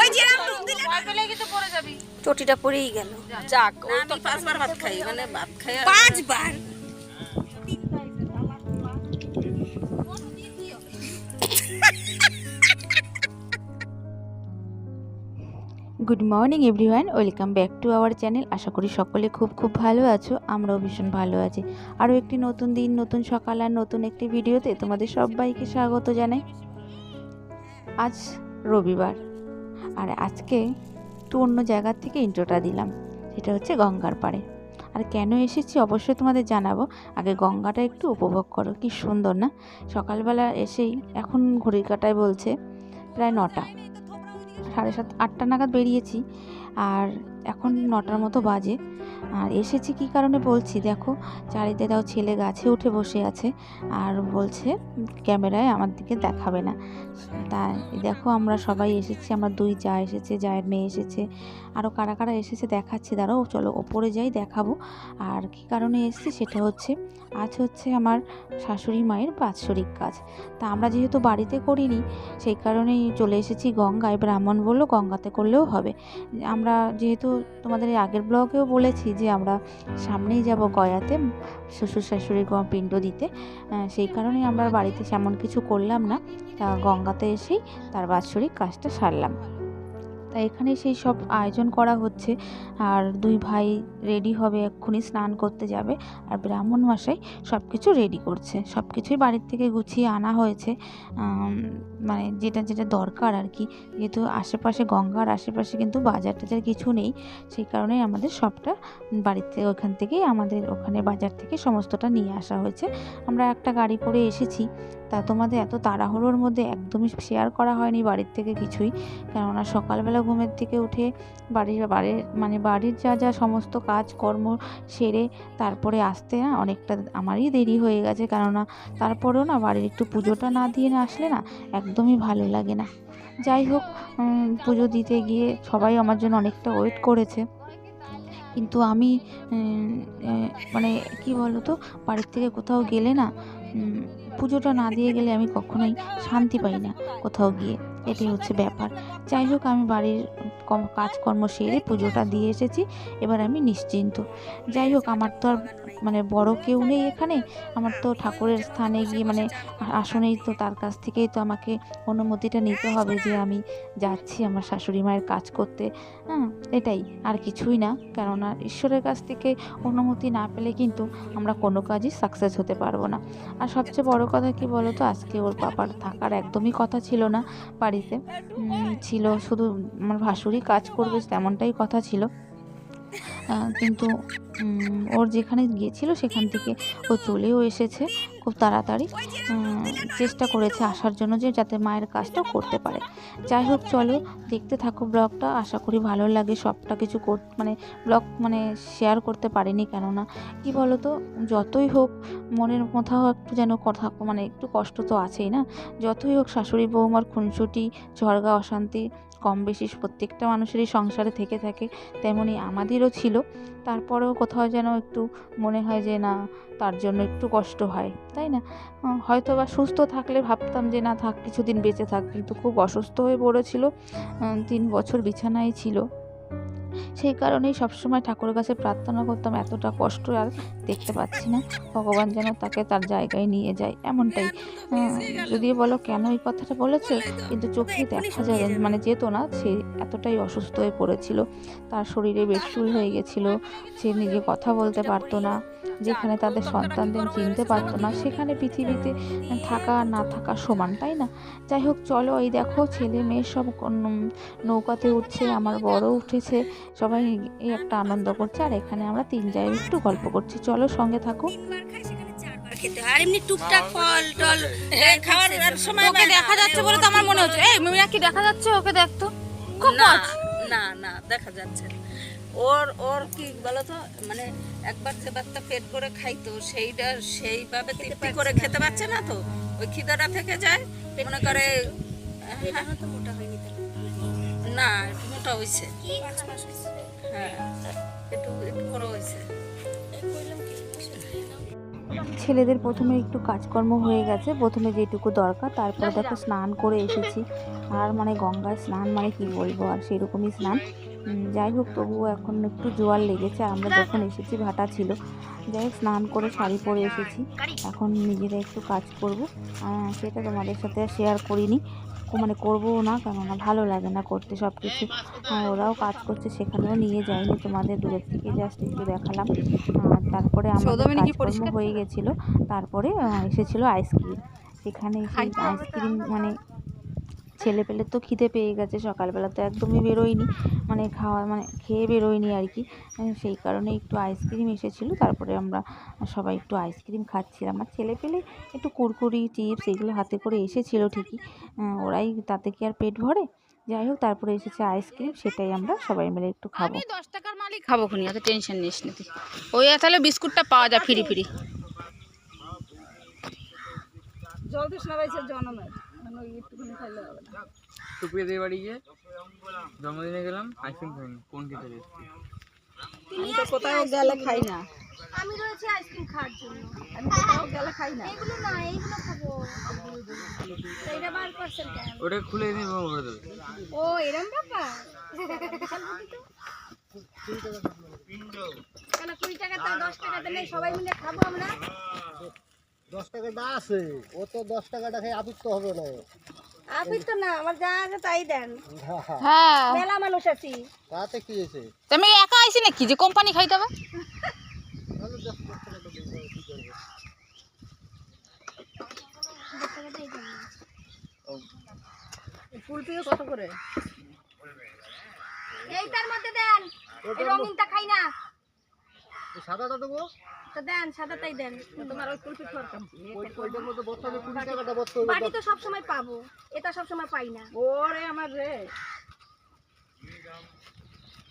ওই যে ডুব দিলে ভয় পেলে কিন্তু পড়ে যাবি। চটিটা পরেই গেল। যাক ও তো পাঁচবার ভাত খাই মানে ভাত খাই পাঁচবার? Good morning everyone welcome back to our channel আশা করি সকলে খুব খুব ভালো আছো আমরাও ভীষণ ভালো আছি। আরও একটি নতুন দিন নতুন সকাল আর নতুন একটি ভিডিওতে তোমাদের সবাইকে স্বাগত জানাই। আজ রবিবার। আর আজকে একটু অন্য জায়গার থেকে ইন্ট্রোটা দিলাম, সেটা হচ্ছে গঙ্গার পাড়ে। আর কেন এসেছি অবশ্যই তোমাদের জানাব, আগে গঙ্গাটা একটু উপভোগ করো, কি সুন্দর না? সকালবেলা এসেই এখন ঘড়ির কাটায় বলছে, প্রায় নটা, সাড়ে সাত, আটটা নাগাদ বেরিয়েছি। আর এখন নটার মতো বাজে। আর এসেছি কি কারণে বলছি? দেখো, চারিদিকে দাও ছেলে গাছে উঠে বসে আছে আর বলছে, ক্যামেরায় আমার দিকে দেখাবে না। তাই দেখো আমরা সবাই এসেছি, আমরা দুই যা এসেছে, জায়ের মেয়ে এসেছে আরও কারা কারা এসেছে দেখাচ্ছি। দাঁড়াও, চলো ওপরে যাই, দেখাবো। আর কি কারণে এসেছি সেটা হচ্ছে, আজ হচ্ছে আমার শাশুড়ি মায়ের বাৎসরিক কাজ। তা আমরা যেহেতু বাড়িতে করিনি, সেই কারণেই চলে এসেছি গঙ্গায়। ব্রাহ্মণ বলল গঙ্গাতে করলেও হবে। আমরা যেহেতু তোমাদের এই আগের ব্লগেও বলেছি যে আমরা সামনেই যাব গয়াতে শ্বশুর শাশুড়ির পিণ্ড দিতে। সেই কারণেই আমরা বাড়িতে সেমন কিছু করলাম না। গঙ্গাতে এসেই তার বাৎসরিক কাজটা সারলাম। তাই এখানে সেই সব আয়োজন করা হচ্ছে। আর দুই ভাই রেডি হবে, এক্ষুনি স্নান করতে যাবে। আর ব্রাহ্মণ মশাই সব কিছু রেডি করছে। সব কিছুই বাড়ির থেকে গুছিয়ে আনা হয়েছে। মানে যেটা যেটা দরকার আর কি। যেহেতু আশেপাশে, গঙ্গার আশেপাশে কিন্তু বাজার টাজার কিছু নেই। সেই কারণে আমাদের সবটা বাড়িতে ওখান থেকেই আমাদের ওখানে বাজার থেকে সমস্তটা নিয়ে আসা হয়েছে। আমরা একটা গাড়ি করে এসেছি। তা তোমাদের এত তাড়াহুড়োর মধ্যে একদমই শেয়ার করা হয়নি বাড়ির থেকে কিছুই। কেননা সকালবেলা ঘুমের থেকে উঠে বাড়ির বাড়ির মানে বাড়ির যা যা সমস্ত কাজকর্ম সেরে তারপরে আসতে না অনেকটা আমারই দেরি হয়ে গেছে। কেননা তারপরেও না বাড়ির একটু পুজোটা না দিয়ে না আসলে না একদমই ভালো লাগে না। যাই হোক পুজো দিতে গিয়ে সবাই আমার জন্য অনেকটা ওয়েট করেছে। কিন্তু আমি মানে কি বলো তো বাড়ির থেকে কোথাও গেলে না পুজোটা না দিয়ে গেলে আমি কখনোই শান্তি পাই না কোথাও গিয়ে। এটাই হচ্ছে ব্যাপার। যাই হোক, আমি বাড়ির কাজকর্ম সেরে পুজোটা দিয়ে এসেছি, এবার আমি নিশ্চিন্ত। যাই হোক, আমার তো আর মানে বড় কেউ নেই এখানে, আমার তো ঠাকুরের স্থানে গিয়ে মানে আসনেই তো তার কাছ থেকেই তো আমাকে অনুমতিটা নিতে হবে যে আমি যাচ্ছি আমার শাশুড়ি মায়ের কাজ করতে। হ্যাঁ এটাই, আর কিছুই না, কেননা ঈশ্বরের কাছ থেকে অনুমতি না পেলে কিন্তু আমরা কোনো কাজই সাকসেস হতে পারব না। আর সবচেয়ে বড় কথা কি বলো তো আজকে ওর বাবার থাকার একদমই কথা ছিল না বাড়িতে। ছিল শুধু আমার ভাসুরই কাজ করবে তেমনটাই কথা ছিল। কিন্তু ওর যেখানে গিয়েছিল সেখান থেকে ও চলেও এসেছে খুব তাড়াতাড়ি। চেষ্টা করেছে আসার জন্য যে যাতে মায়ের কাজটা করতে পারে। যাই হোক, চলো দেখতে থাকো ব্লগটা। আশা করি ভালো লাগে সবটা কিছু কর মানে ব্লগ মানে শেয়ার করতে পারিনি কেননা, কি বলো তো যতই হোক মনের কোথাও একটু যেন কথা মানে একটু কষ্ট তো আছেই না? যতই হোক শাশুড়ি বৌমার খুনসুটি, ঝড়গা অশান্তি কম বেশি প্রত্যেকটা মানুষেরই সংসারে থেকে থাকে, তেমনি আমাদেরও ছিল। তারপরেও কোথাও যেন একটু মনে হয় যে না, তার জন্য একটু কষ্ট হয়, তাই না? হয়তো বা সুস্থ থাকলে ভাবতাম যে না, থাক, কিছুদিন বেঁচে থাক, কিন্তু খুব অসুস্থ হয়ে পড়েছিল। তিন বছর বিছানায় ছিল। সেই কারণেই সবসময় ঠাকুরের কাছে প্রার্থনা করতাম এতটা কষ্ট আর দেখতে পাচ্ছি না। ভগবান যেন তাকে তার জায়গায় নিয়ে যায় এমনটাই। আহ, যদিও বলো কেন এই কথাটা বলেছে কিন্তু চোখে দেখা যায় মানে যেত না সে এতটাই অসুস্থ হয়ে পড়েছিল তার শরীরে বেডশুল হয়ে গেছিল সে নিজে কথা বলতে পারতো না যেখানে তাদের সন্তানদের চিনতে পারতো না সেখানে পৃথিবীতে থাকা না থাকা সমান তাই না? যাই হোক চলো এই দেখো ছেলে মেয়ে সব নৌকাতে উঠছে আমার বড় উঠেছে সবাই এই একটা আনন্দ করছে আর এখানে আমরা তিন জায়গায় একটু গল্প করছি। চলো সঙ্গে থাকো। তিনবার খাই সেখানে চারবার খেতে আর এমনি টুকটাক ফল টল খাওয়ার সময় ওকে দেখা যাচ্ছে বলে তো আমার মনে হচ্ছে। এই মিমিরা কি দেখা যাচ্ছে ওকে দেখতো? খুব না না না দেখা যাচ্ছে না। ওর ওর কি বলতো মানে একবার যে বাচ্চা পেট করে খাইতো সেইটা সেইভাবে তৃপ্তি করে খেতে পারছে না তো? ওই খিদাটা থেকে যায় মনে করে হ্যাঁ, না হয়েছে হ্যাঁ একটু একটু বড় হয়েছে ছেলেদের প্রথমে একটু কাজকর্ম হয়ে গেছে প্রথমে যেটুকু দরকার তারপরে দেখো স্নান করে এসেছি। আর মানে গঙ্গায় স্নান মানে কি বলব আর সেরকমই স্নান। যাই হোক তবুও এখন একটু জোয়ার লেগেছে আমরা যখন এসেছি ভাটা ছিল। যাই হোক স্নান করে শাড়ি পরে এসেছি। এখন নিজেরা একটু কাজ করব। সেটা তোমাদের সাথে শেয়ার করিনি। মানে করব না কেননা ভালো লাগে না করতে সব কিছু আর ওরাও কাজ করছে সেখানেও নিয়ে যাইনি তোমাদের দূরের থেকে জাস্ট একটু দেখালাম। আর তারপরে আমাদের কাজকর্ম হয়ে গেছিল তারপরে এসেছিল আইসক্রিম সেখানে সেই আইসক্রিম মানে ছেলে পেলে তো খিদে পেয়ে গেছে সকালবেলা তো একদমই বেরোয়নি। মানে খাওয়া মানে খেয়ে বেরোয়নি আর কি। সেই কারণে একটু আইসক্রিম এসেছিল তারপরে আমরা সবাই একটু আইসক্রিম খাচ্ছিলাম। আর ছেলে পেলে একটু কুরকুরি চিপস এগুলো হাতে করে এসেছিল ঠিকই। ওরাই তাতে কি আর পেট ভরে? যাই হোক তারপরে এসেছে আইসক্রিম সেটাই আমরা সবাই মিলে একটু খাব। দশ টাকার মালই খাব খুনি এত টেনশন নিস না তুই। ওই তাহলে বিস্কুটটা পাওয়া যায় ফিরি ফিরি। জল তৃষ্ণা পাইছে জনমের। একটুখানি খাইলে হবে না। টুপিয়ে বাড়ি গিয়ে জন্মদিনে গেলাম আইসক্রিম খাইনি কোন খেতে এসেছি আমি তো কোথাও গেলে খাই না। আমি রয়েছে আইসক্রিম খাওয়ার জন্য। আমি কোথাও গেলে খাই না। এগুলো না এইগুলো খাব। এটা বার করছেন কেন? ওটা খুলে নিয়ে বাবা ভরে দেবে। ও এরম ব্যাপার? কেন কুড়ি টাকাতে দশ টাকাতে নেই সবাই মিলে খাব আমরা। দশ টাকাটা আছে ও তো দশ টাকাটা খেয়ে আপিত্ত হবে না। আপনি তো না আমার যা আছে তাই দেন। হ্যাঁ। মেলা মানুষ আছি। তাতে কি হয়েছে? তো একা আইসি নাকি? যে কোম্পানি খাইতে হবে? ফুলপিও কত করে? এইটার মধ্যে দেন রঙিনটা খাই না। সাদাটা দেবো? তো দেন সাদাটাই দেন। তোমার ওই কুলপি ওই- ওইটার মধ্যে কুড়ি টাকাটা বসতে হবে তো সব সময় পাবো। এটা সব সময় পাই না। ওরে আমার রে।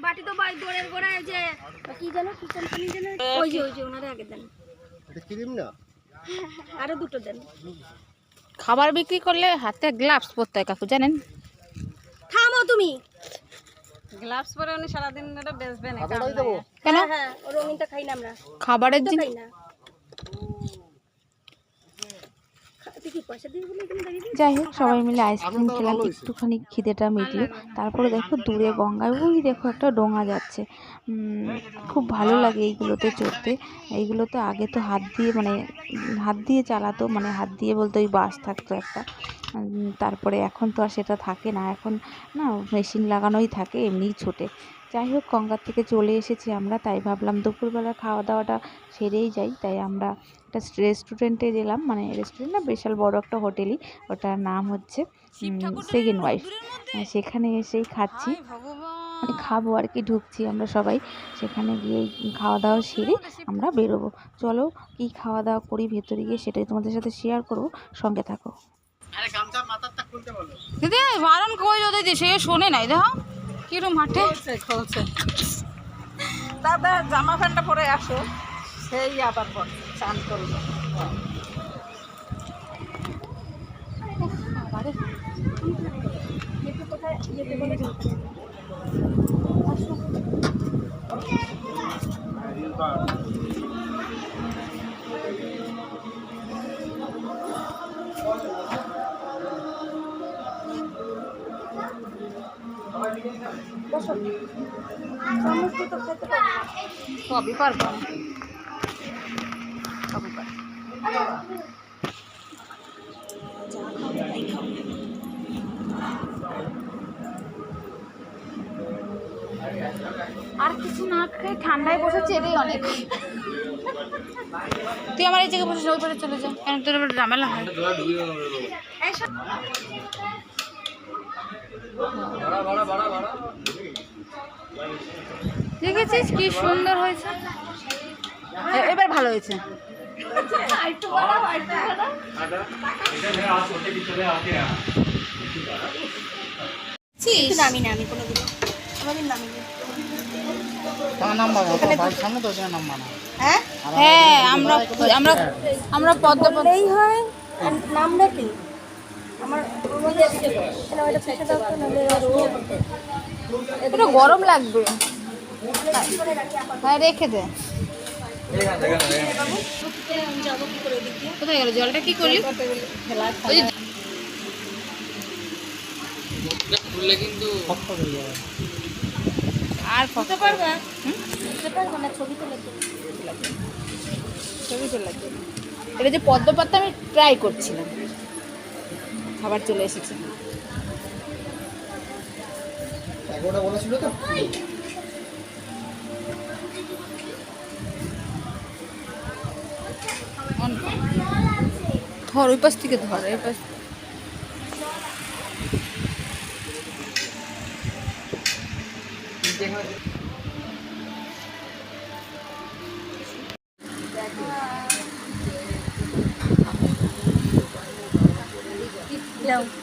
বাটি তো বাই দোরের গোড়ায় যে কি জানো কি কোম্পানি জানো ওই যে ওই যে ওনারে আগে দেন। এটা ক্রিম না? আরও দুটো দেন। খাবার বিক্রি করলে হাতে গ্লাভস পরতে হয় কাকু জানেন? থামো তুমি। গ্লাভস পরে উনি সারাদিন ধরে বেচবেন এটা কেন? হ্যাঁ হ্যাঁ রঙিনটা খাই না আমরা। খাবারের খাই না। দিস? যাই হোক সবাই মিলে আইসক্রিম খেলাম একটুখানি খিদেটা মিটলো। তারপরে দেখো দূরে গঙ্গায় ওই দেখো একটা ডোঙা যাচ্ছে। খুব ভালো লাগে এইগুলোতে চড়তে। এইগুলোতে আগে তো হাত দিয়ে মানে হাত দিয়ে চালাতো মানে হাত দিয়ে বলতে ওই বাস থাকতো একটা। তারপরে এখন তো আর সেটা থাকে না। এখন না মেশিন লাগানোই থাকে এমনিই ছোটে। যাই হোক গঙ্গার থেকে চলে এসেছি আমরা তাই ভাবলাম দুপুরবেলা খাওয়া দাওয়াটা সেরেই যাই। তাই আমরা একটা রেস্টুরেন্টে গেলাম। মানে রেস্টুরেন্ট না বিশাল বড় একটা হোটেলই। ওটার নাম হচ্ছে সেকেন্ড ওয়াইফ সেখানে এসেই খাচ্ছি। মানে খাব আর কি ঢুকছি আমরা সবাই। সেখানে গিয়ে খাওয়া দাওয়া সেরে আমরা বেরোবো। চলো কি খাওয়া দাওয়া করি ভেতরে গিয়ে সেটাই তোমাদের সাথে শেয়ার করব। সঙ্গে থাকো। দিদি বারণ কই যদি সে শোনে নাই দেখো। কিরম হাঁটে। খোলছে দাদা জামা প্যান্টটা পরে আসো সেই আবার পর চান করব। সবই পারব আর কিছু না খেয়ে ঠান্ডায় বসেছে এটাই অনেক। তুই আমার এই জায়গায় বসে ওই পারে চলে যা। কেন তোর এবার ঝামেলা হয়? ভাড়া ভাড়া ভাড়া ভাড়া। দেখেছিস কি সুন্দর হয়েছে? এ- এবার ভালো হয়েছে। নামি না আমি কোনোদিন কোনোদিন নামি না। হ্যাঁ? হ্যাঁ আমরা আমরা আমরা পদ্ম বললেই হয় নামটা কি? আমার কেন গরম লাগবে। হ্যাঁ রেখে দে। কোথায় গেল? জলটা কি করলি? ওই যে খুললে কিন্তু আর ফটো পারবা? না ছবি তুলে ছবি তোলার এটা যে পদ্ম পাতা আমি ট্রাই করছিলাম। খাবার চলে এসেছে। বলেছিল তো? ধর ওই পাশ থেকে ধর এই পাশ।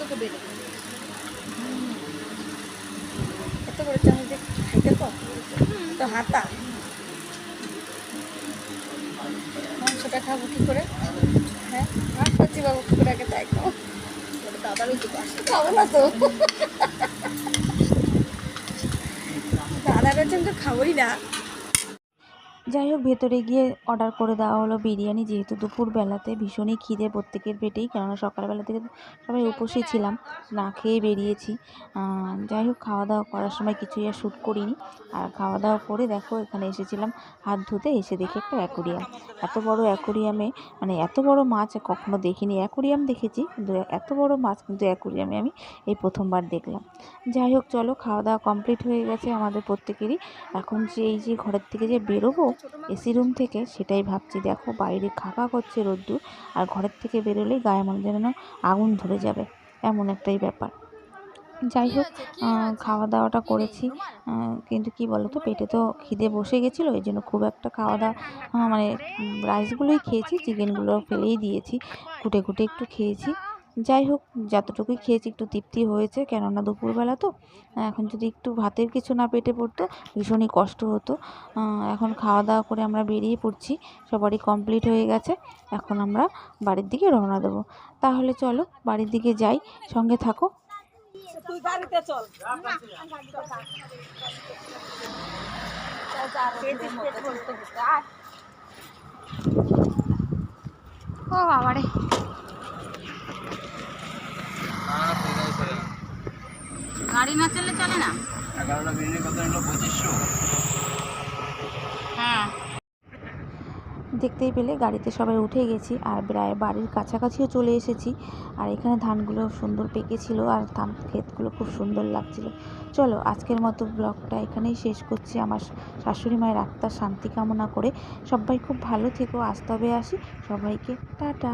তোকে বেরো এত বড় চামচ দিয়ে খাইতে তো তো হাতা মাংসটা খাব কি করে হ্যাঁ করছি বাবু কি করে তাই খাও দাদারও তো খাব না তো। দাদার হচ্ছে তো খাবোই না। যাই হোক, ভেতরে গিয়ে অর্ডার করে দেওয়া হলো বিরিয়ানি। যেহেতু দুপুর বেলাতে ভীষণই খিদে প্রত্যেকের পেটেই, কেননা সকালবেলা থেকে সবাই উপসেই ছিলাম, না খেয়ে বেরিয়েছি। যাই হোক খাওয়া দাওয়া করার সময় কিছুই আর শ্যুট করিনি। আর খাওয়া দাওয়া করে দেখো, এখানে এসেছিলাম হাত ধুতে, এসে দেখি একটা অ্যাকোরিয়াম এত বড় অ্যাকোরিয়ামে মানে এত বড় মাছ কখনো দেখিনি। অ্যাকোরিয়াম দেখেছি, কিন্তু এত বড় মাছ কিন্তু অ্যাকোরিয়ামে আমি এই প্রথমবার দেখলাম। যাই হোক, চলো খাওয়া দাওয়া কমপ্লিট হয়ে গেছে আমাদের প্রত্যেকেরই। এখন যে এই যে ঘরের থেকে যে বেরোবো এসি রুম থেকে সেটাই ভাবছি দেখো বাইরে খাকা করছে রোদ্দুর আর ঘরের থেকে বেরোলেই গায়ে মনে যেন আগুন ধরে যাবে এমন একটাই ব্যাপার। যাই হোক খাওয়া দাওয়াটা করেছি। কিন্তু কি বলো তো পেটে তো খিদে বসে গেছিল এই জন্য খুব একটা খাওয়া দাওয়া মানে রাইসগুলোই খেয়েছি চিকেনগুলো ফেলেই দিয়েছি কুটে কুটে একটু খেয়েছি। যাই হোক যতটুকুই খেয়েছি একটু তৃপ্তি হয়েছে কেননা দুপুরবেলা তো এখন যদি একটু ভাতের কিছু না পেটে পড়তো ভীষণই কষ্ট হতো। এখন খাওয়া দাওয়া করে আমরা বেরিয়ে পড়ছি সবারই কমপ্লিট হয়ে গেছে এখন আমরা বাড়ির দিকে রওনা দেবো। তাহলে চলো বাড়ির দিকে যাই সঙ্গে থাকো। ও বাবারে। গাড়ি না চললে চলে না? এগারোটা বিরিয়ানি কত নিল পঁচিশশো? হ্যাঁ। দেখতেই পেলে গাড়িতে সবাই উঠে গেছি আর প্রায় বাড়ির কাছাকাছিও চলে এসেছি। আর এখানে ধানগুলো সুন্দর পেকেছিল আর ধান ক্ষেতগুলো খুব সুন্দর লাগছিল। চলো আজকের মতো ব্লগটা এখানেই শেষ করছি। আমার শাশুড়ি মায়ের আত্মার শান্তি কামনা করে সবাই খুব ভালো থেকো আজ তবে আসি। সবাইকে টাটা।